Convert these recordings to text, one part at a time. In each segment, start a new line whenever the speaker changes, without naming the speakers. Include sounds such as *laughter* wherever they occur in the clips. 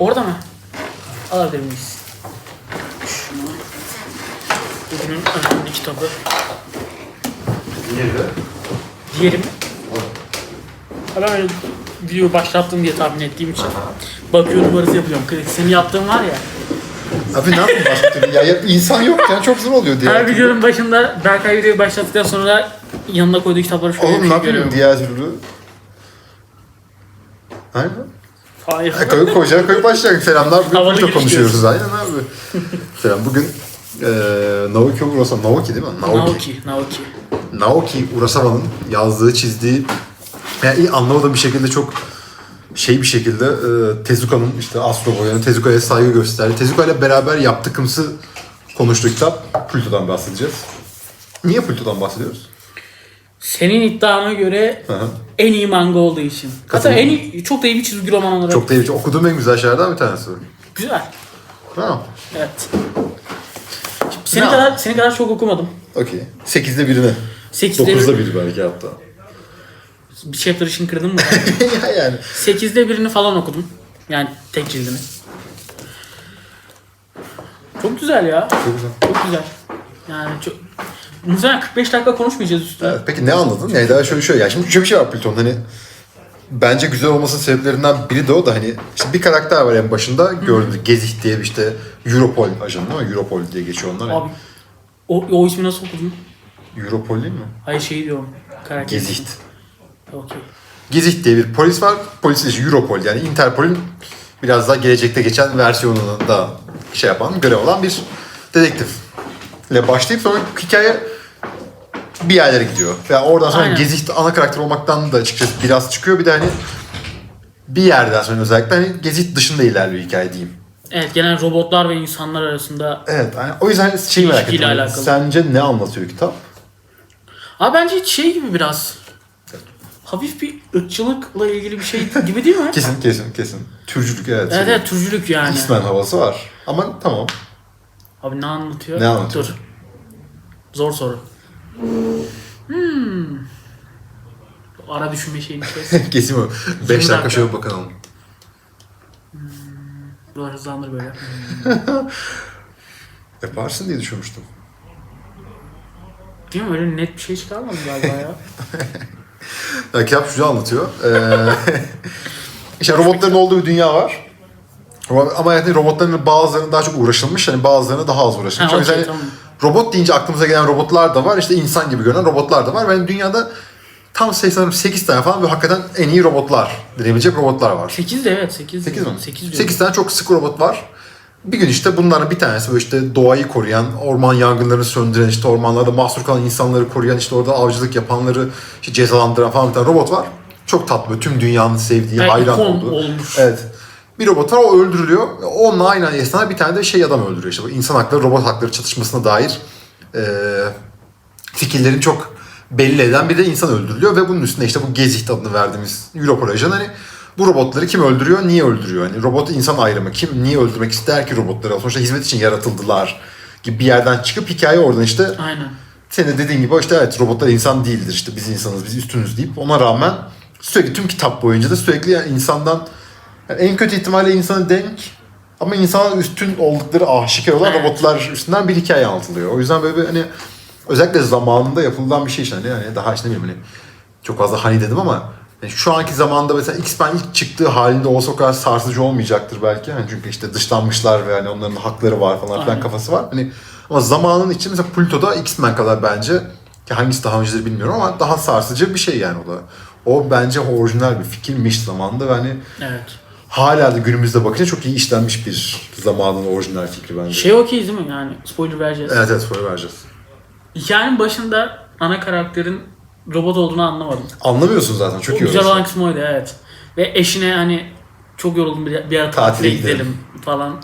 Orada mı? Alabilir miyiz? Şunu. Bugünün önemli kitabı.
Diğeri de.
Diğeri mi? Ha, Ben öyle video başlattım diye tahmin ettiğim için. Bakıyorum varız yapıyorum. Kritik. Senin yaptığın var ya.
Abi ne yapayım başka türlü? Ya, ya insan yokken çok zor oluyor diğer
Her
türlü.
videonun başında Berkay videoyu başlattıktan sonra yanına koyduğu kitapları şöyle
Oğlum ne
bir
yapayım diğer türlü? Aynen.
Hayır.
Ha, koyup koyacağı koyup başlayacak. Selamlar. Bugün
giriş
konuşuyoruz. Aynen abi. Selam. Bugün eee Naoki Urasawa. Naoki değil mi?
Naoki. Naoki.
Naoki Urasawa'nın yazdığı, çizdiği yani anlamadığım bir şekilde çok şey bir şekilde e, Tezuka'nın işte Astro Boy'un Tezuka'ya saygı gösterdi. Tezuka ile beraber yaptıkımsı konuştuğu kitap Pluto'dan bahsedeceğiz. Niye Pluto'dan bahsediyoruz?
Senin iddiana göre
Hı hı.
en iyi manga olduğu için. Hatta en iyi, çok da iyi bir çizgi roman olarak.
Çok da iyi. Okuduğum en güzel şeylerden bir tanesi.
Güzel.
Ha,
Evet. Seni
Ne
kadar seni kadar çok okumadım.
okey. Sekizde birini.
Sekizde
Dokuzda
bir,
biri belki hatta.
bir chapter için kırdın mı? *laughs*
ya yani.
Sekizde birini falan okudum. Yani tek cildini. Çok güzel ya.
Çok güzel.
Çok güzel. Yani çok... Muhtemelen 45 dakika konuşmayacağız üstüne.
Evet, peki ne anladın? Yani daha şöyle şöyle. Ya şimdi şöyle bir şey var Plüton hani bence güzel olmasının sebeplerinden biri de o da hani işte bir karakter var en başında gördüğünüz Gezih diye işte Europol ajanı ama Europol diye geçiyor onlar.
Abi o, o ismi nasıl okudun?
Europol değil mi?
Hayır şey diyorum. Karakter.
Geziht.
Okey.
Gezih diye bir polis var. Polis işte Europol yani Interpol'ün biraz daha gelecekte geçen versiyonunu da şey yapan, görev olan bir dedektif. İle başlayıp sonra hikaye bir yerlere gidiyor. Ve oradan sonra
Aynen.
Gezih ana karakter olmaktan da açıkçası biraz çıkıyor. Bir de hani bir yerden sonra özellikle hani Gezih dışında ilerliyor hikaye diyeyim.
Evet genel robotlar ve insanlar arasında.
Evet. Yani o yüzden şey merak
İlişkiyle alakalı.
Sence ne anlatıyor kitap?
Abi bence şey gibi biraz. Hafif bir ırkçılıkla ilgili bir şey gibi değil mi? *laughs*
Kesin kesin kesin. Türcülük evet.
evet evet türcülük yani.
X-Men havası var. Ama tamam.
Abi ne anlatıyor?
Ne anlatıyor?
Dur. Zor soru. Hmm. Ara düşünme şeyini kes. *laughs*
kesin o. 5 dakika
dakika.
şöyle bakalım.
Dur hızlandır böyle. *laughs*
Yaparsın diye düşünmüştüm.
Değil mi? Öyle net bir şey çıkarmadım galiba ya. *laughs*
Ya, kitap şunu anlatıyor. Ee, işte robotların olduğu bir dünya var. Ama yani robotların bazılarının daha çok uğraşılmış, hani bazılarına daha az uğraşılmış.
Ha,
o yüzden
okey,
hani
tamam.
robot deyince aklımıza gelen robotlar da var. İşte insan gibi görünen robotlar da var. Ve dünyada tam sanırım 8 tane falan ve hakikaten en iyi robotlar denebilecek robotlar var.
8 de evet 8.
8 mi?
8 diyorum.
8 tane çok sık robot var. Bir gün işte bunların bir tanesi böyle işte doğayı koruyan, orman yangınlarını söndüren, işte ormanlarda mahsur kalan insanları koruyan, işte orada avcılık yapanları işte cezalandıran falan bir tane robot var. Çok tatlı, tüm dünyanın sevdiği,
Ve
hayran olduğu.
olmuş.
Evet. Bir robot var, o öldürülüyor. Onunla aynı esnada bir tane de şey adam öldürüyor. İşte bu insan hakları, robot hakları çatışmasına dair eee fikirlerini çok belli eden bir de insan öldürülüyor ve bunun üstüne işte bu Gezih adını verdiğimiz Europol ajanı hani bu robotları kim öldürüyor, niye öldürüyor? Hani robot insan ayrımı, kim niye öldürmek ister ki robotları? Sonuçta hizmet için yaratıldılar gibi bir yerden çıkıp hikaye oradan işte
Aynen.
senin de dediğin gibi işte evet robotlar insan değildir işte biz insanız, biz üstünüz deyip ona rağmen sürekli tüm kitap boyunca da sürekli yani insandan yani en kötü ihtimalle insana denk ama insana üstün oldukları aşikar olan
Evet.
robotlar üstünden bir hikaye anlatılıyor. O yüzden böyle bir hani özellikle zamanında yapılan bir şey işte hani yani daha işte ne bileyim hani çok fazla hani dedim ama yani şu anki zamanda mesela X-Men ilk çıktığı halinde olsa o kadar sarsıcı olmayacaktır belki. Yani çünkü işte dışlanmışlar ve yani onların hakları var falan filan kafası var. Hani ama zamanın içinde mesela Pluto'da X-Men kadar bence ki hangisi daha önceleri bilmiyorum ama daha sarsıcı bir şey yani o da. O bence orijinal bir fikirmiş zamanında ve hani
Evet.
Hala da günümüzde bakınca çok iyi işlenmiş bir zamanın orijinal fikri bence.
Şey okey değil mi yani? Spoiler vereceğiz.
Evet evet spoiler vereceğiz.
Hikayenin başında ana karakterin robot olduğunu anlamadım.
Anlamıyorsun zaten çok
O
iyi
güzel olan kısmı oydu evet. Ve eşine hani çok yoruldum bir, bir ara
Tatile
tatile
gidelim.
gidelim falan.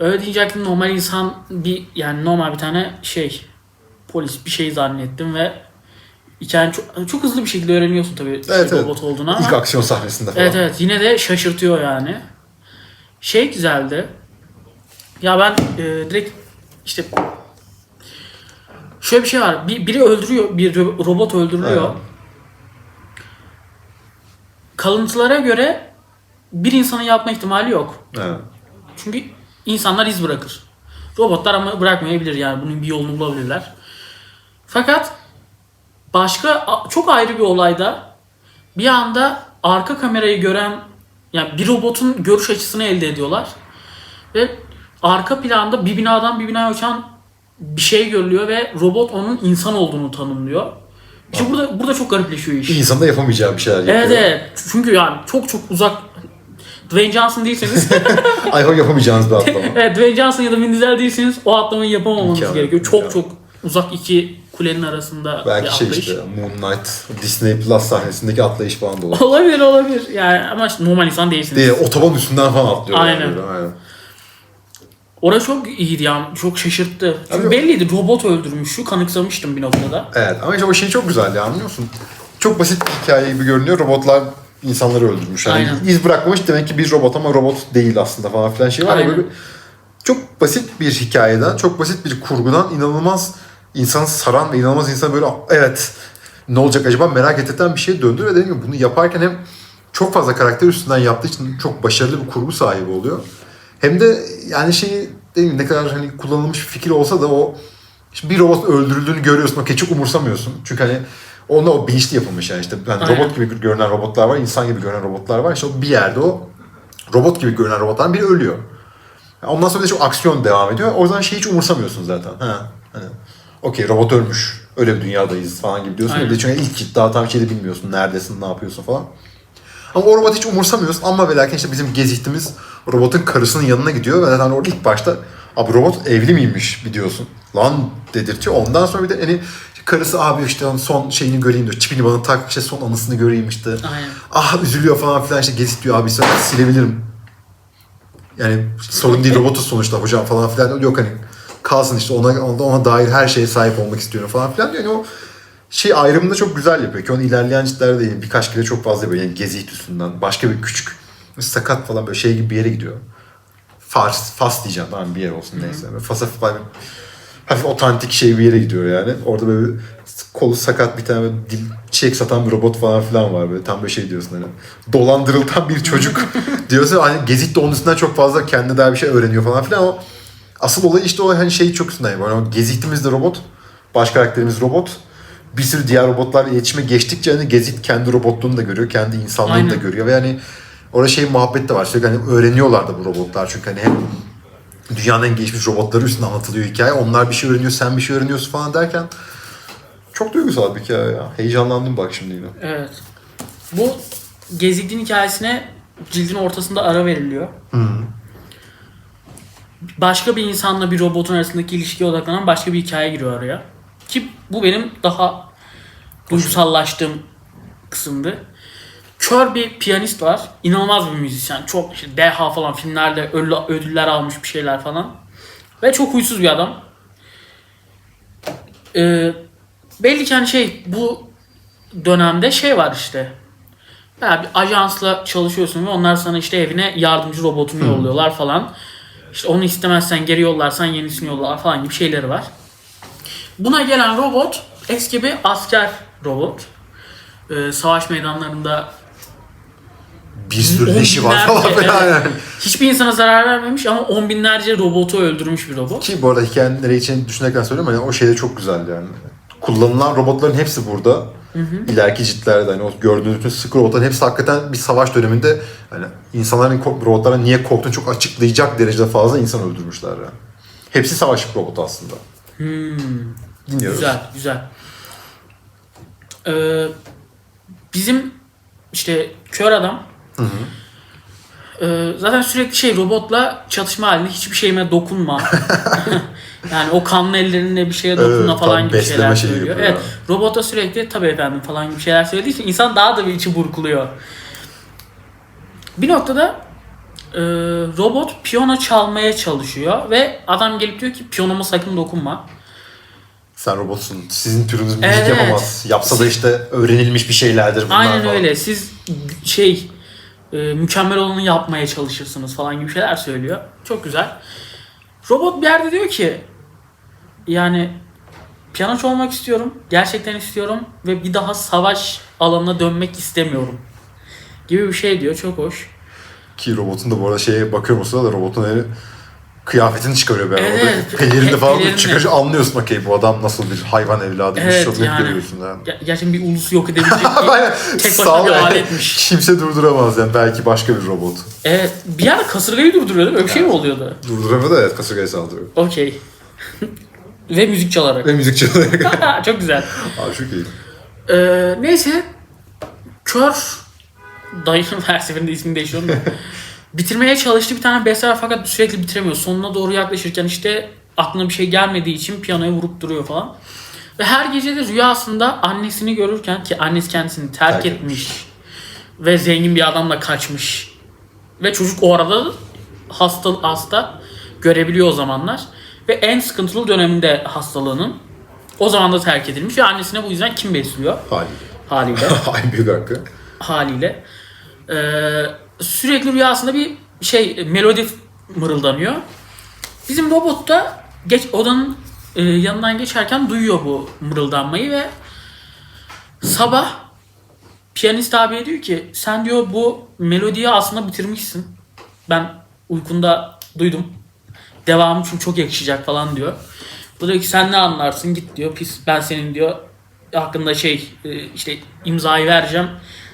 Öyle deyince aklım normal insan bir yani normal bir tane şey polis bir şey zannettim ve hikayenin çok, çok hızlı bir şekilde öğreniyorsun tabii
Evet, evet.
robot olduğunu ama.
İlk aksiyon sahnesinde falan.
Evet evet yine de şaşırtıyor yani. Şey güzeldi. Ya ben e, direkt işte şöyle bir şey var. Bir, biri öldürüyor, bir ro- robot öldürülüyor.
Evet.
Kalıntılara göre bir insanın yapma ihtimali yok.
Evet.
Çünkü insanlar iz bırakır. Robotlar ama bırakmayabilir yani bunun bir yolunu bulabilirler. Fakat başka çok ayrı bir olayda bir anda arka kamerayı gören yani bir robotun görüş açısını elde ediyorlar. Ve arka planda bir binadan bir binaya uçan bir şey görülüyor ve robot onun insan olduğunu tanımlıyor. İşte burada burada çok garipleşiyor iş.
İnsanın da yapamayacağı bir şeyler yapıyor.
Evet evet. Çünkü yani çok çok uzak Dwayne Johnson değilseniz *laughs*
iPhone yapamayacağınız bir atlama. *laughs*
evet Dwayne Johnson ya da Vin Diesel değilseniz o atlamayı yapamamanız
İmkanı-
gerekiyor. Çok
imkanı.
çok uzak iki kulenin arasında bir
Belki şey
atlayış.
işte Moon Knight, Disney Plus sahnesindeki atlayış falan da olur.
Olabilir olabilir. Yani ama işte normal insan değilsiniz.
Diye otoban üstünden falan atlıyor.
Aynen.
Böyle, aynen.
Orası çok iyiydi yani. Çok şaşırttı. Çünkü
Abi-
belliydi robot öldürmüş. Şu kanıksamıştım bir noktada.
Evet ama işte o şey çok güzel ya anlıyor musun? Çok basit bir hikaye gibi görünüyor. Robotlar insanları öldürmüş. Yani
Aynen.
iz bırakmamış demek ki bir robot ama robot değil aslında falan filan şey var ya
Aynen.
böyle çok basit bir hikayeden, çok basit bir kurgudan inanılmaz insanı saran ve inanılmaz insan böyle evet ne olacak acaba merak ettiren bir şeye döndü ve dediğim gibi bunu yaparken hem çok fazla karakter üstünden yaptığı için çok başarılı bir kurgu sahibi oluyor. Hem de yani şey dediğim ne kadar hani kullanılmış bir fikir olsa da o işte bir robot öldürüldüğünü görüyorsun. Okey çok umursamıyorsun. Çünkü hani onda o bilinçli yapılmış yani işte
Aynen.
robot gibi görünen robotlar var, insan gibi görünen robotlar var. İşte o bir yerde o robot gibi görünen robotların biri ölüyor. Yani Ondan sonra de çok aksiyon devam ediyor. O yüzden şeyi hiç umursamıyorsun zaten. Ha, hani okey robot ölmüş. Öyle bir dünyadayız falan gibi diyorsun.
Aynen.
Bir de çünkü ilk daha tam şeyi de bilmiyorsun. Neredesin, ne yapıyorsun falan. Ama o robot hiç umursamıyorsun ama ve lakin işte bizim gezitimiz robotun karısının yanına gidiyor ve zaten orada ilk başta abi robot evli miymiş biliyorsun. Lan dedirtiyor. Ondan sonra bir de hani karısı abi işte onun son şeyini göreyim diyor. Çipini bana tak işte son anısını göreyim işte.
Aynen.
Ah üzülüyor falan filan işte gezit diyor abi sen silebilirim. Yani sorun değil robotuz sonuçta hocam falan filan. Yok hani kalsın işte ona, ona, ona dair her şeye sahip olmak istiyorum falan filan diyor. Yani o şey ayrımını da çok güzel yapıyor ki onu ilerleyen ciltlerde değil birkaç kere çok fazla böyle yani gezi üstünden başka bir küçük sakat falan böyle şey gibi bir yere gidiyor. Fars, Fas diyeceğim tamam bir yer olsun neyse. Böyle Fas'a falan hafif otantik şey bir yere gidiyor yani. Orada böyle kolu sakat bir tane dil, çiçek satan bir robot falan filan var böyle tam böyle şey diyorsun hani dolandırıltan bir çocuk diyorsun hani gezit de onun üstünden çok fazla kendine dair bir şey öğreniyor falan filan ama asıl olay işte o hani şeyi çok üstünden. Yani gezitimiz de robot, baş karakterimiz robot. Bir sürü diğer robotlarla iletişime geçtikçe hani gezit kendi robotluğunu da görüyor, kendi insanlığını da
Aynen.
görüyor ve yani orada şey muhabbet de var. Sürekli hani öğreniyorlar da bu robotlar çünkü hani hem dünyanın en gelişmiş robotları üstüne anlatılıyor hikaye. Onlar bir şey öğreniyor, sen bir şey öğreniyorsun falan derken çok duygusal bir hikaye ya. Heyecanlandım bak şimdi yine.
Evet. Bu Gezik'in hikayesine cildin ortasında ara veriliyor. Başka bir insanla bir robotun arasındaki ilişkiye odaklanan başka bir hikaye giriyor araya. Ki bu benim daha duygusallaştığım kısımdı. Kör bir piyanist var. İnanılmaz bir müzisyen. Çok işte deha falan filmlerde ödül- ödüller almış bir şeyler falan. Ve çok huysuz bir adam. Ee, belli ki hani şey bu dönemde şey var işte. Ya bir ajansla çalışıyorsun ve onlar sana işte evine yardımcı robotunu yolluyorlar falan. İşte onu istemezsen geri yollarsan yenisini yollar falan gibi şeyleri var. Buna gelen robot eski bir asker robot. Ee, savaş meydanlarında
Bir sürü leşi var falan filan yani.
hiçbir insana zarar vermemiş ama on binlerce robotu öldürmüş bir robot.
Ki bu arada hikayenin nereye için düşünerek söylüyorum hani o şey de çok güzel yani. Kullanılan robotların hepsi burada. İleriki ciltlerde hani o gördüğünüz bütün sıkı robotların hepsi hakikaten bir savaş döneminde hani insanların robotlara niye korktuğunu çok açıklayacak derecede fazla insan öldürmüşler yani. Hepsi savaş robotu aslında. Dinliyoruz.
Güzel, güzel. Ee, bizim işte kör adam Ee, zaten sürekli şey robotla çatışma halinde hiçbir şeyime dokunma. *laughs* *laughs* yani o kanlı ellerinle bir şeye dokunma
Evet,
falan gibi şeyler
şeyi
söylüyor.
yapıyor
Evet, robota sürekli tabii efendim falan gibi şeyler söylediği için insan daha da bir içi burkuluyor. Bir noktada e, robot piyano çalmaya çalışıyor ve adam gelip diyor ki piyanoma sakın dokunma.
Sen robotsun. Sizin türünüz müzik
Evet.
yapamaz. Yapsa da işte öğrenilmiş bir şeylerdir bunlar
Aynen
falan.
öyle. Siz şey e, mükemmel olanı yapmaya çalışırsınız falan gibi şeyler söylüyor. Çok güzel. Robot bir yerde diyor ki yani piyano çalmak istiyorum. Gerçekten istiyorum ve bir daha savaş alanına dönmek istemiyorum. Gibi bir şey diyor. Çok hoş.
Ki robotun da bu arada şeye bakıyorum o sırada robotun hani kıyafetini çıkarıyor böyle.
Evet,
Pelerini falan
pelerini.
çıkarınca anlıyorsun okey bu adam nasıl bir hayvan evladı.
Evet,
Evet,
yani.
görüyorsun yani.
Ger- gerçekten bir ulusu yok edebilecek *laughs* bir tek başına bir
yani.
aletmiş. *laughs*
Kimse durduramaz yani belki başka bir robot.
Evet, bir ara kasırgayı durduruyor değil mi? Öyle bir şey mi oluyordu?
Durduramıyor da evet kasırgaya saldırıyor.
Okey. *laughs* Ve müzik çalarak.
Ve müzik çalıyor.
Çok güzel.
Abi çok iyi.
Ee, neyse. Kör dayının her seferinde ismini değiştiriyorum da. Bitirmeye çalıştı bir tane beste var fakat sürekli bitiremiyor. Sonuna doğru yaklaşırken işte aklına bir şey gelmediği için piyanoya vurup duruyor falan. Ve her gece de rüyasında annesini görürken ki annesi kendisini terk,
Terk
etmiş. Ve zengin bir adamla kaçmış. Ve çocuk o arada hasta hasta görebiliyor o zamanlar. Ve en sıkıntılı döneminde hastalığının o zaman da terk edilmiş ve annesine bu yüzden kim besliyor
Hali.
haliyle *laughs*
Ay büyük hakkı.
haliyle. Ee, sürekli rüyasında bir şey melodi mırıldanıyor. Bizim robot da geç odanın e, yanından geçerken duyuyor bu mırıldanmayı ve sabah piyanist abiye diyor ki sen diyor bu melodiyi aslında bitirmişsin. Ben uykunda duydum. Devamı çünkü çok yakışacak falan diyor. Bu diyor ki sen ne anlarsın git diyor. Pis ben senin diyor hakkında şey e, işte imzayı vereceğim.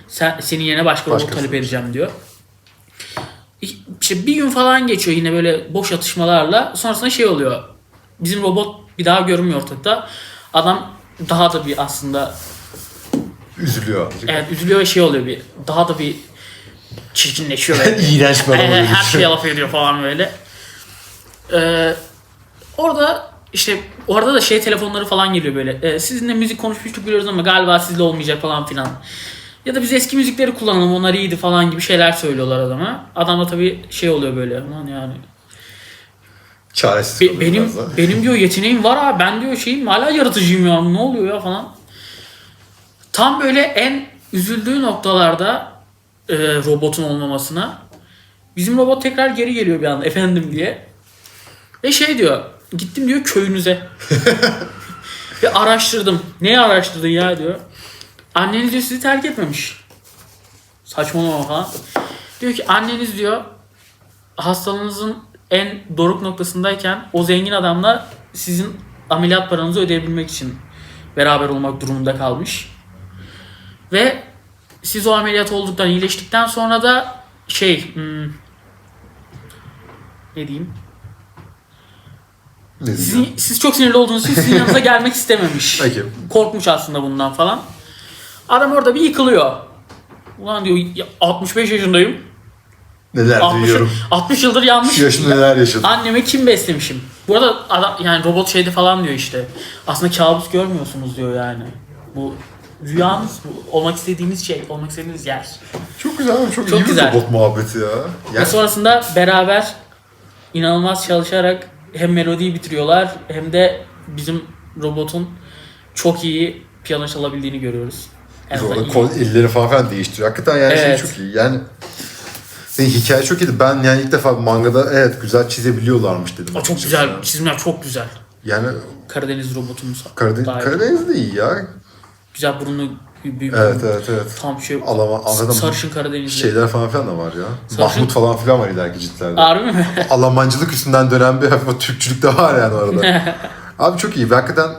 Sen, senin yerine başka robot
Başkası.
talep edeceğim diyor. İşte bir gün falan geçiyor yine böyle boş atışmalarla. Sonrasında şey oluyor. Bizim robot bir daha görünmüyor ortalıkta. Adam daha da bir aslında
Üzülüyor.
evet üzülüyor ve şey oluyor bir daha da bir çirkinleşiyor. *laughs* böyle.
İğrenç bir adam *laughs* oluyor.
her şeye laf ediyor falan böyle. Ee, orada işte orada da şey telefonları falan geliyor böyle. Ee, sizinle müzik konuşmuştuk biliyoruz ama galiba sizle olmayacak falan filan. Ya da biz eski müzikleri kullanalım onlar iyiydi falan gibi şeyler söylüyorlar adama. Adam da tabii şey oluyor böyle. Aman yani.
Çaresiz
Be- benim benim diyor yeteneğim var abi. Ben diyor şeyim hala yaratıcıyım ya. Ne oluyor ya falan. Tam böyle en üzüldüğü noktalarda e, robotun olmamasına bizim robot tekrar geri geliyor bir anda efendim diye. Ve şey diyor. Gittim diyor köyünüze. *laughs* Ve araştırdım. Neyi araştırdın ya diyor. Anneniz diyor sizi terk etmemiş. Saçmalama falan. Diyor ki anneniz diyor hastalığınızın en doruk noktasındayken o zengin adamla sizin ameliyat paranızı ödeyebilmek için beraber olmak durumunda kalmış. Ve siz o ameliyat olduktan, iyileştikten sonra da şey hmm, ne diyeyim?
Ne diyeyim?
Sizin, siz çok sinirli olduğunuz için sizin yanınıza *laughs* gelmek istememiş.
Peki.
Korkmuş aslında bundan falan. Adam orada bir yıkılıyor. Ulan diyor "ya 65 yaşındayım.
Neler
60,
duyuyorum.
60 yıldır yanlış.
Şu neler yaşadım.
Anneme kim beslemişim? Bu arada adam yani robot şeyde falan diyor işte. Aslında kabus görmüyorsunuz diyor yani. Bu rüyanız bu olmak istediğiniz şey, olmak istediğiniz yer.
Çok güzel ama çok,
Çok
iyi bir
güzel.
robot muhabbeti ya.
Ve
Yani
sonrasında beraber inanılmaz çalışarak hem melodiyi bitiriyorlar hem de bizim robotun çok iyi piyano çalabildiğini görüyoruz. Azından
orada kol, elleri falan filan değiştiriyor. Hakikaten yani
Evet.
şey çok iyi. Yani hikaye çok iyiydi. Ben yani ilk defa mangada evet güzel çizebiliyorlarmış dedim.
Aa, çok güzel, çizimler çok güzel.
Yani
Karadeniz robotumuz.
Karadeniz, Karadeniz de iyi ya.
Güzel burnu büyük.
Evet evet evet.
Tam şey
Alama,
sarışın Karadenizli.
Şeyler falan filan da var ya.
Sarışın-
Mahmut falan filan var ileriki ciltlerde.
Harbi mi? *laughs*
Almancılık üstünden dönen bir hafif o Türkçülük de var yani orada. *laughs* Abi çok iyi. Hakikaten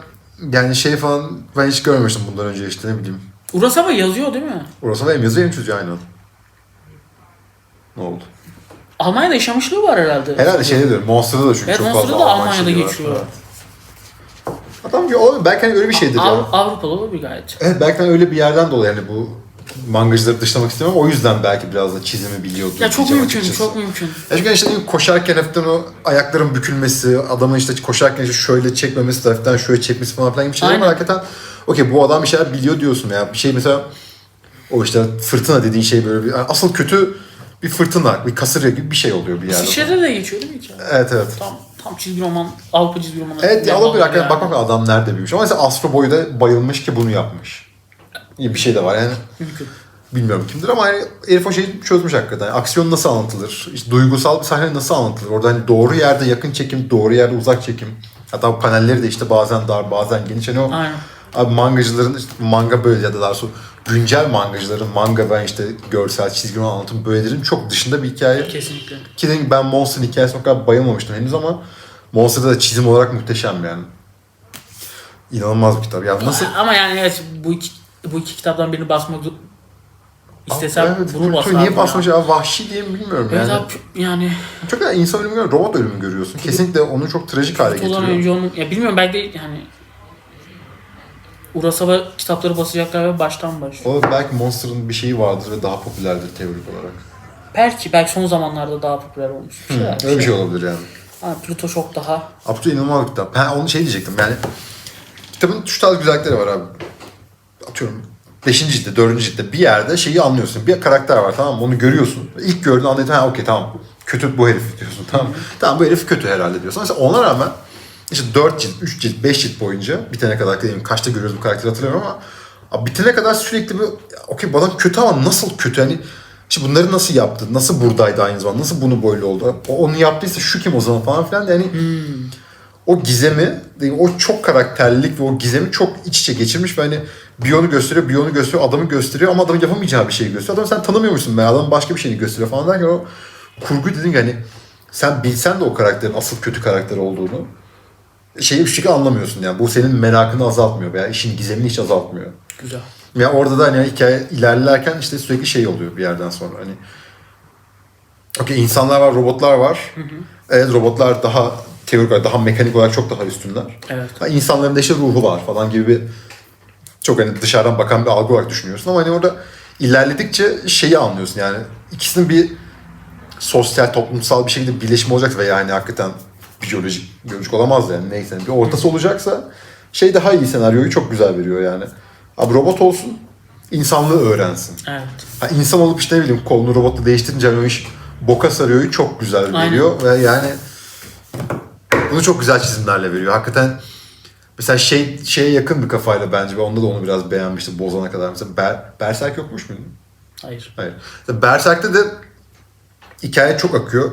yani şey falan ben hiç görmemiştim bundan önce işte ne bileyim.
Urasawa yazıyor değil mi?
Orası hem yazıyor hem çiziyor aynen. Ne oldu?
Almanya'da yaşamışlığı var herhalde.
Herhalde şeyde diyorum. Monster'da da çünkü
Evet,
çok
Monster'da
fazla
da
Alman
Almanya'da
şeyi var.
geçiyor.
Adam ki oğlum belki hani öyle bir şeydir ya.
Av- Avrupalı olabilir gayet.
Evet belki hani öyle bir yerden dolayı yani bu mangacıları dışlamak istemiyorum. O yüzden belki biraz da çizimi biliyordu.
Ya çok
diyeceğim
mümkün,
açıkçası.
çok mümkün.
Ya çünkü işte koşarken hafiften o ayakların bükülmesi, adamın işte koşarken işte şöyle çekmemesi, hafiften şöyle çekmesi falan filan gibi şeyler var. Hakikaten okey bu adam bir şeyler biliyor diyorsun ya. Bir şey mesela o işte fırtına dediğin şey böyle bir asıl kötü bir fırtına, bir kasırga gibi bir şey oluyor bir yerde.
İsviçre'de de geçiyor değil mi hikaye?
Evet evet.
Tam, tam çizgi roman, Avrupa çizgi romanı.
Evet ya olabilir
yani.
bakmak lazım adam nerede büyümüş. Ama mesela Astro Boy'da bayılmış ki bunu yapmış. İyi bir şey de var yani.
Mümkün.
Bilmiyorum kimdir ama hani herif o şeyi çözmüş hakikaten. Aksiyon nasıl anlatılır? İşte duygusal bir sahne nasıl anlatılır? Orada hani doğru yerde yakın çekim, doğru yerde uzak çekim. Hatta panelleri de işte bazen dar, bazen geniş. Hani o
Aynen.
abi mangacıların işte manga böyle ya da daha sonra güncel mangacıların manga ben işte görsel çizgi roman anlatım böylelerin çok dışında bir hikaye.
Kesinlikle.
Ki gibi ben Monster'ın hikayesine o kadar bayılmamıştım henüz ama Monster'da da çizim olarak muhteşem yani. İnanılmaz bir kitap. Ya nasıl
Ama yani evet bu bu iki kitaptan birini basmak istesem
evet,
bunu
Pluto
basardım.
niye basmış ya? Vahşi diye mi bilmiyorum
Evet
yani.
abi yani
Çok da insan ölümü görüyorsun, robot ölümü görüyorsun. Kesinlikle onu çok trajik hale getiriyor.
önce onun ya bilmiyorum belki de yani Urasawa kitapları basacaklar ve baştan baş.
O belki Monster'ın bir şeyi vardır ve daha popülerdir teorik olarak.
Belki belki son zamanlarda daha popüler olmuş. Bir şeyler,
Öyle bir şey olabilir yani.
Ha, Pluto çok daha
Abdü inanılmaz bir kitap. Ben onu şey diyecektim yani. Kitabın şu tarz güzellikleri var abi. Atıyorum 5. ciltte, 4. ciltte bir yerde şeyi anlıyorsun. Bir karakter var tamam mı? Onu görüyorsun. İlk gördüğün anlayıp ha okey tamam. Kötü bu herif diyorsun tamam mı? Tamam bu herif kötü herhalde diyorsun. Mesela ona rağmen işte 4 cilt, 3 cilt, 5 cilt boyunca bitene kadar diyeyim kaçta görüyoruz bu karakteri hatırlamıyorum ama abi bitene kadar sürekli bir okey bu adam kötü ama nasıl kötü hani işte bunları nasıl yaptı? Nasıl buradaydı aynı zamanda? Nasıl bunu böyle oldu? O onu yaptıysa şu kim o zaman falan filan yani o gizemi, o çok karakterlilik ve o gizemi çok iç içe geçirmiş ve hani bir onu gösteriyor, bir onu gösteriyor, adamı gösteriyor ama adamın yapamayacağı bir şeyi gösteriyor. Adamı sen tanımıyormuşsun be, adam başka bir şeyini gösteriyor falan derken o kurgu dedin ki hani sen bilsen de o karakterin asıl kötü karakter olduğunu şeyi bir şekilde anlamıyorsun yani. Bu senin merakını azaltmıyor veya işin gizemini hiç azaltmıyor.
güzel.
Ya orada da hani hikaye ilerlerken işte sürekli şey oluyor bir yerden sonra hani Okey insanlar var, robotlar var. Evet robotlar daha teorik olarak, daha mekanik olarak çok daha üstünler.
Evet.
Ha, insanların da işte ruhu var falan gibi bir çok hani dışarıdan bakan bir algı olarak düşünüyorsun ama hani orada ilerledikçe şeyi anlıyorsun yani ikisinin bir sosyal toplumsal bir şekilde birleşimi olacaksa veya hani hakikaten biyolojik biyolojik olamaz yani neyse bir ortası olacaksa şey daha iyi senaryoyu çok güzel veriyor yani. Abi robot olsun insanlığı öğrensin.
Evet.
Ha, insan olup işte ne bileyim kolunu robotla değiştirince hani o iş boka sarıyoryu çok güzel
Aynen.
veriyor ve yani bunu çok güzel çizimlerle veriyor. Hakikaten mesela şey şeye yakın bir kafayla bence ve onda da onu biraz beğenmiştim bozana kadar. Mesela Ber, Berserk yokmuş muydu?
Hayır.
Hayır. Mesela Berserk'te de hikaye çok akıyor.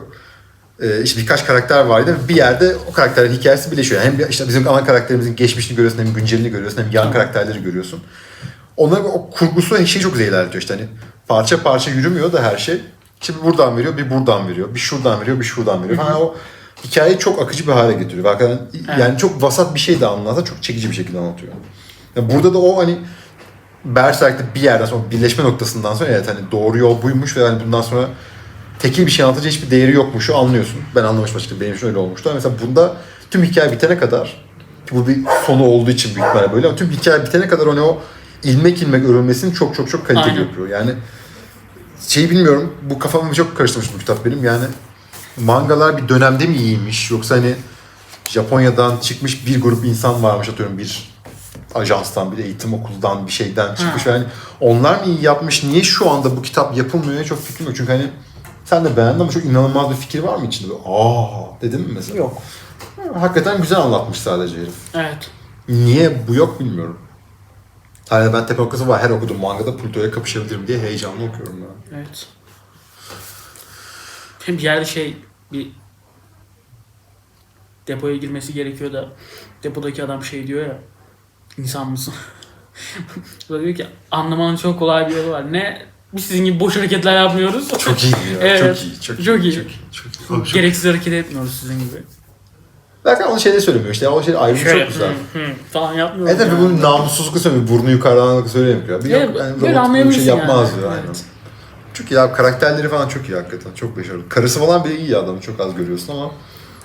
Ee, işte birkaç karakter vardı bir yerde o karakterlerin hikayesi birleşiyor. Hem işte bizim ana karakterimizin geçmişini görüyorsun hem güncelini görüyorsun hem yan karakterleri görüyorsun. Onların o kurgusu şeyi çok güzel ilerletiyor işte hani parça parça yürümüyor da her şey. Şimdi buradan veriyor, bir buradan veriyor, bir şuradan veriyor, bir şuradan veriyor. Ha, o hikayeyi çok akıcı bir hale getiriyor. Hakikaten yani çok vasat bir şey de anlatsa çok çekici bir şekilde anlatıyor. Yani burada da o hani Berserk'te bir yerden sonra birleşme noktasından sonra evet hani doğru yol buymuş ve hani bundan sonra tekil bir şey anlatınca hiçbir değeri yokmuşu anlıyorsun. Ben anlamıştım açıkçası benim için öyle olmuştu. Ama mesela bunda tüm hikaye bitene kadar ki bu bir sonu olduğu için büyük ihtimalle böyle ama tüm hikaye bitene kadar hani o ilmek ilmek örülmesini çok çok çok kaliteli
Aynen.
yapıyor. Yani şeyi bilmiyorum bu kafamı çok karıştırmış bu kitap benim yani mangalar bir dönemde mi iyiymiş yoksa hani Japonya'dan çıkmış bir grup insan varmış atıyorum bir ajanstan, bir eğitim okuldan, bir şeyden çıkmış.
Ha.
Yani onlar mı iyi yapmış? Niye şu anda bu kitap yapılmıyor? Çok fikrim yok. Çünkü hani sen de beğendin ama çok inanılmaz bir fikir var mı içinde? Böyle, Aa dedin mi mesela?
Yok.
Hakikaten güzel anlatmış sadece herif.
Evet.
Niye bu yok bilmiyorum. Hala ben tepe noktası var. Her okuduğum mangada Pluto'ya kapışabilirim diye heyecanlı okuyorum ben.
Evet. Hem bir yerde şey bir depoya girmesi gerekiyor da depodaki adam şey diyor ya insan mısın? *laughs* Diyor ki anlamanın çok kolay bir yolu var. Ne? Biz sizin gibi boş hareketler yapmıyoruz.
Çok iyi ya.
Evet.
Çok iyi. Çok,
Çok iyi.
Çok iyi. Çok iyi. Çok iyi.
Gereksiz hareket etmiyoruz sizin gibi.
Belki onu şeyde söylemiyor işte. O şey ayrımı
Şöyle
çok güzel.
hı, hı falan yapmıyoruz.
Evet tabii
yani.
bunu namussuzlukla söylemiyor. Burnu yukarıdan söylemiyor. Bir
Evet,
yok, yani
böyle
robot böyle bir şey yapmaz
yani.
diyor aynen. Çok iyi abi karakterleri falan çok iyi hakikaten. Çok başarılı. Karısı falan bile iyi adamı çok az görüyorsun ama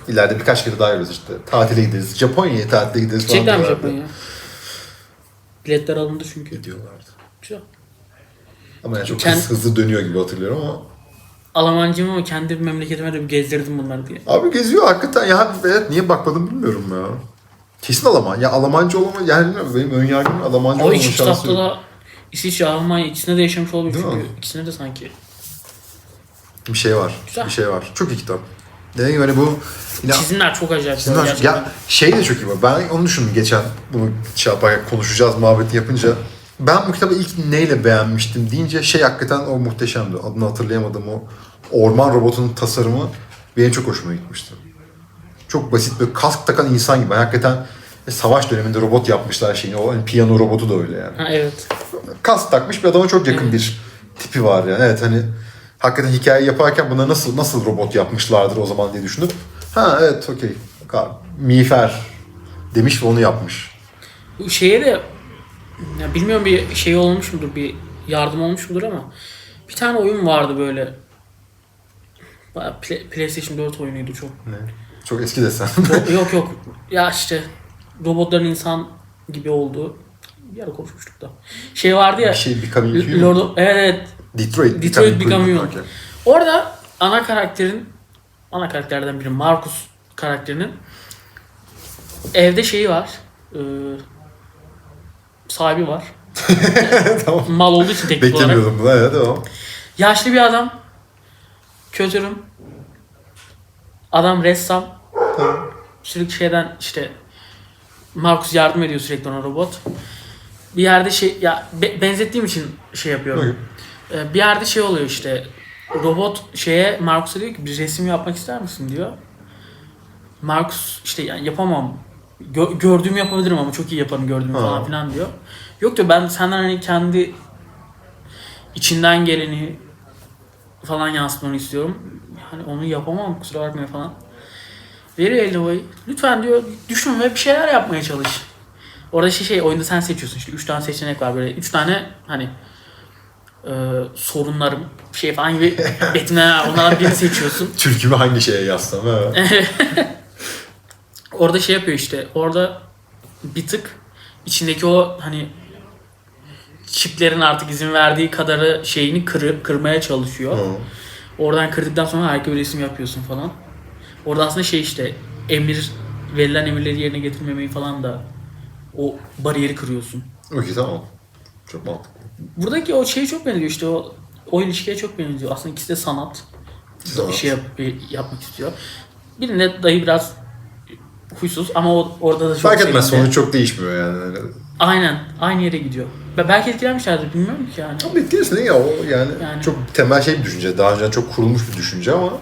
ileride birkaç kere daha görüyoruz işte. Tatile gideriz. Japonya'ya tatile gideriz falan
Çekler mi
diyorlardı.
Japonya? Biletler alındı çünkü.
Gidiyorlardı.
Güzel.
Ama yani çok
Kend-
hızlı, hızlı dönüyor gibi hatırlıyorum ama.
Almancıyım ama kendi memleketime de bir gezdirdim bunları diye.
Abi geziyor hakikaten ya. Evet niye bakmadım bilmiyorum ya. Kesin Alman. Ya Almancı olama yani bilmiyorum benim ön yargım Almancı
O
olma
iki
şansı
kitapta
yok.
da İsviçre, Almanya ikisinde de yaşamış olabilir
Değil
çünkü
mi?
ikisinde de sanki.
Bir şey var.
Güzel.
Bir şey var. Çok iyi kitap. Dediğim gibi hani bu yine
Çizimler çok acayip.
Sizin
gerçekten.
ya şey de çok iyi. bu. Ben onu düşündüm geçen bunu şey yaparken konuşacağız muhabbeti yapınca. Ben bu kitabı ilk neyle beğenmiştim deyince şey hakikaten o muhteşemdi. Adını hatırlayamadım o orman robotunun tasarımı benim çok hoşuma gitmişti. Çok basit bir kask takan insan gibi. Hakikaten Ve savaş döneminde robot yapmışlar şeyini. O hani piyano robotu da öyle yani.
Ha, evet.
Kas takmış bir adama çok yakın
Evet.
bir tipi var yani. Evet hani hakikaten hikaye yaparken buna nasıl nasıl robot yapmışlardır o zaman diye düşünüp ha evet okey. Miğfer demiş ve onu yapmış.
Bu şeye de ya bilmiyorum bir şey olmuş mudur bir yardım olmuş mudur ama bir tane oyun vardı böyle Play- PlayStation 4 oyunuydu çok.
Ne? Çok eski desen.
Yok yok. Ya işte robotların insan gibi olduğu bir ara konuşmuştuk da. Şey vardı ya.
bir şey Becoming Human.
Lord of- evet evet.
Detroit.
Detroit Become Human. Orada ana karakterin ana karakterlerden biri Marcus karakterinin evde şeyi var. e, sahibi var. *laughs*
tamam.
Mal olduğu için teknik olarak.
Beklemiyordum bunu. Evet tamam.
Yaşlı bir adam. Kötürüm. Adam ressam.
Tamam.
Sürekli şeyden işte Marcus yardım ediyor sürekli ona robot. Bir yerde şey ya be- benzettiğim için şey yapıyorum. Ee, bir yerde şey oluyor işte robot şeye Marcus'a diyor ki bir resim yapmak ister misin diyor. Marcus işte yani yapamam. Gö- gördüğümü yapabilirim ama çok iyi yaparım gördüğümü
Ha.
falan filan diyor. Yok diyor ben senden hani kendi içinden geleni falan yansıtmanı istiyorum. Yani onu yapamam kusura bakma falan. Veriyor eline. Lütfen diyor düşün ve bir şeyler yapmaya çalış. Orada şey, şey oyunda sen seçiyorsun işte 3 tane seçenek var böyle 3 tane hani e, sorunlarım şey falan gibi *laughs* betimler. Onlardan birini seçiyorsun. *laughs*
Türkümü hangi şeye yazsam? Evet. *laughs*
Orada şey yapıyor işte. Orada bir tık içindeki o hani çiplerin artık izin verdiği kadarı şeyini kırı, kırmaya çalışıyor.
Hı.
Oradan kırdıktan sonra harika bir resim yapıyorsun falan. Orada aslında şey işte emir verilen emirleri yerine getirmemeyi falan da o bariyeri kırıyorsun.
Okey tamam. Çok mantıklı.
Buradaki o şeye çok benziyor işte o o ilişkiye çok benziyor. Aslında ikisi de sanat.
Sanat.
Bir şey yap, yapmak istiyor. Birinde dayı biraz huysuz ama o, orada da çok
Fark etmez sonuç çok değişmiyor yani.
Aynen. Aynı yere gidiyor. Belki etkilenmişlerdir bilmiyorum ki yani.
Ama etkilirsin değil ya o yani,
Yani.
çok temel şey bir düşünce. Daha önce çok kurulmuş bir düşünce ama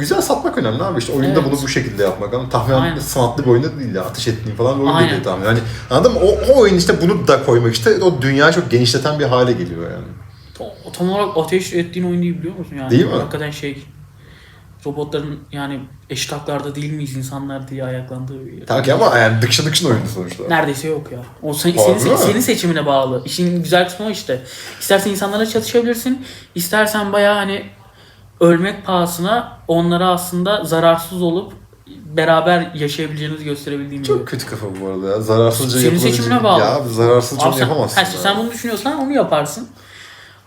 güzel satmak önemli abi işte oyunda
Evet.
bunu bu şekilde yapmak ama tahminen sanatlı bir oyunda değil ya ateş ettiğin falan bir oyun
Aynen.
değil tahmin. Yani anladın mı? O, o oyun işte bunu da koymak işte o dünyayı çok genişleten bir hale geliyor yani.
Tam olarak ateş ettiğin oyun değil biliyor musun yani?
Değil mi?
Hakikaten şey robotların yani eşit haklarda değil miyiz insanlar diye ayaklandığı bir yer.
Tabii ki ama yani dıkşın dıkşın oyunu sonuçta.
Neredeyse yok ya. O sen- senin,
mi?
senin seçimine bağlı. İşin güzel kısmı o işte. İstersen insanlarla çatışabilirsin. istersen bayağı hani ölmek pahasına onlara aslında zararsız olup beraber yaşayabileceğinizi gösterebildiğim
Çok
gibi.
kötü kafa bu arada ya. Zararsızca
Senin
yapılabilecek-
seçimine bağlı.
Ya abi zararsızca
Abi
onu
sen,
yapamazsın.
ha,
ya.
sen bunu düşünüyorsan onu yaparsın.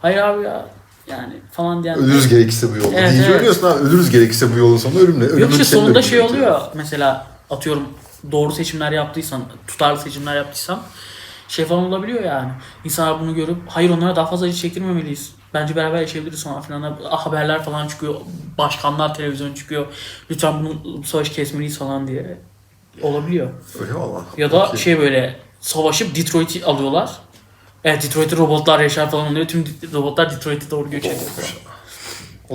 Hayır abi ya yani falan diyen.
Ölürüz gerekirse bu yolda.
Evet,
Deyince
evet.
ölüyorsun abi. Ölürüz gerekirse bu yolun sonunda ölümle.
Yok
Ölümün
işte sonunda
ölümün
şey
bitiyor.
oluyor. Mesela atıyorum doğru seçimler yaptıysan, tutarlı seçimler yaptıysan şey falan olabiliyor yani. İnsanlar bunu görüp hayır onlara daha fazla acı çektirmemeliyiz. Bence beraber yaşayabiliriz falan filan. Ah, Haberler falan çıkıyor. Başkanlar televizyon çıkıyor. Lütfen bunu bu savaşı kesmeliyiz falan diye. Olabiliyor.
Öyle valla.
Ya da
Okey.
şey böyle savaşıp Detroit'i alıyorlar. Evet Detroit'te robotlar yaşar falan oluyor. Tüm robotlar Detroit'e doğru göç ediyor.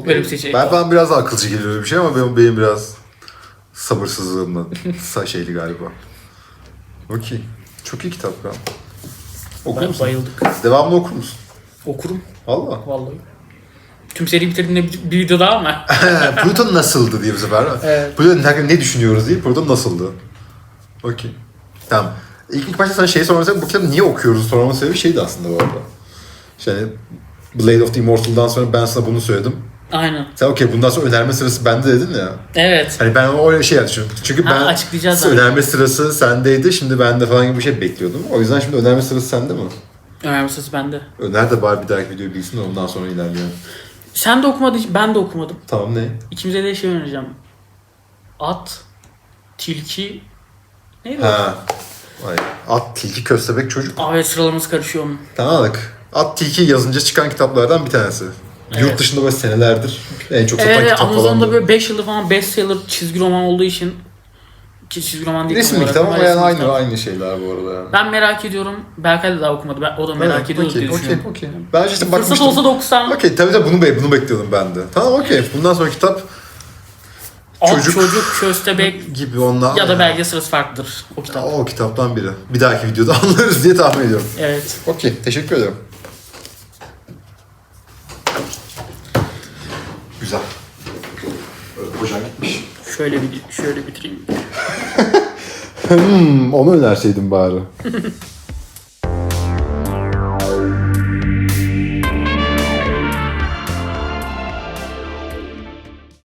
Böyle bir seçenek
Ben,
var.
ben biraz daha akılcı geliyor bir şey ama benim, benim biraz sabırsızlığımla *laughs* sa- şeyli galiba. Okey. Çok iyi kitap ya. Okur
Ben
musun?
bayıldık.
Devamlı okur musun?
Okurum
Valla.
vallahi. Tüm seri bitirdiğimde bir, bir video daha ama. *laughs*
Pluton nasıldı diye bu sefer.
Evet.
Pluton hakkında ne düşünüyoruz değil, Pluton nasıldı? Okey. Tamam. İlk, ilk başta sana şey istedim. Bu kitabı niye okuyoruz sormamın sebebi şeydi aslında bu arada. İşte hani Blade of the Immortal'dan sonra ben sana bunu söyledim.
Aynen.
Sen okey bundan sonra önerme sırası bende dedin ya.
Evet.
Hani ben öyle şey düşündüm. Çünkü
Ha,
ben
açıklayacağız
önerme sırası sendeydi. Şimdi bende falan gibi bir şey bekliyordum. O yüzden şimdi önerme sırası sende mi?
Ömer sırası bende.
Öner de bari bir dahaki videoyu bilsin de ondan sonra ilerleyelim.
Sen de okumadın, ben de okumadım.
Tamam ne?
İkimize de şey önereceğim. At, tilki, neydi o?
Ha. Vay. At, tilki, köstebek, çocuk.
Abi sıralaması karışıyor mu?
Tamam aldık. At, tilki yazınca çıkan kitaplardan bir tanesi.
Evet.
Yurt dışında böyle senelerdir en çok satan
Evet,
kitap falan.
Amazon'da
bu.
böyle 5 yıldır falan bestseller çizgi roman olduğu için ki çizgi roman değil.
Resimlik
olarak
tamam ama yani aynı, aynı şeyler bu arada yani.
Ben merak ediyorum. Berkay da daha okumadı. Ben, o da merak
evet,
ediyor diye
okey,
düşünüyorum.
okey. Ben işte
Fırsat
bakmıştım.
olsa da okusam.
Okey tabii tabii bunu, be- bunu bekliyordum ben de. Tamam okey. Bundan sonra kitap çocuk.
çocuk- köstebek *laughs*
gibi onlar.
ya da belge sırası farklıdır o kitap.
O kitaptan biri. Bir dahaki videoda *laughs* anlarız diye tahmin ediyorum.
Evet.
Okey, teşekkür ederim. Güzel. Hocam gitmiş.
Şöyle bir şöyle bitireyim
hmm, onu önerseydim bari. *laughs*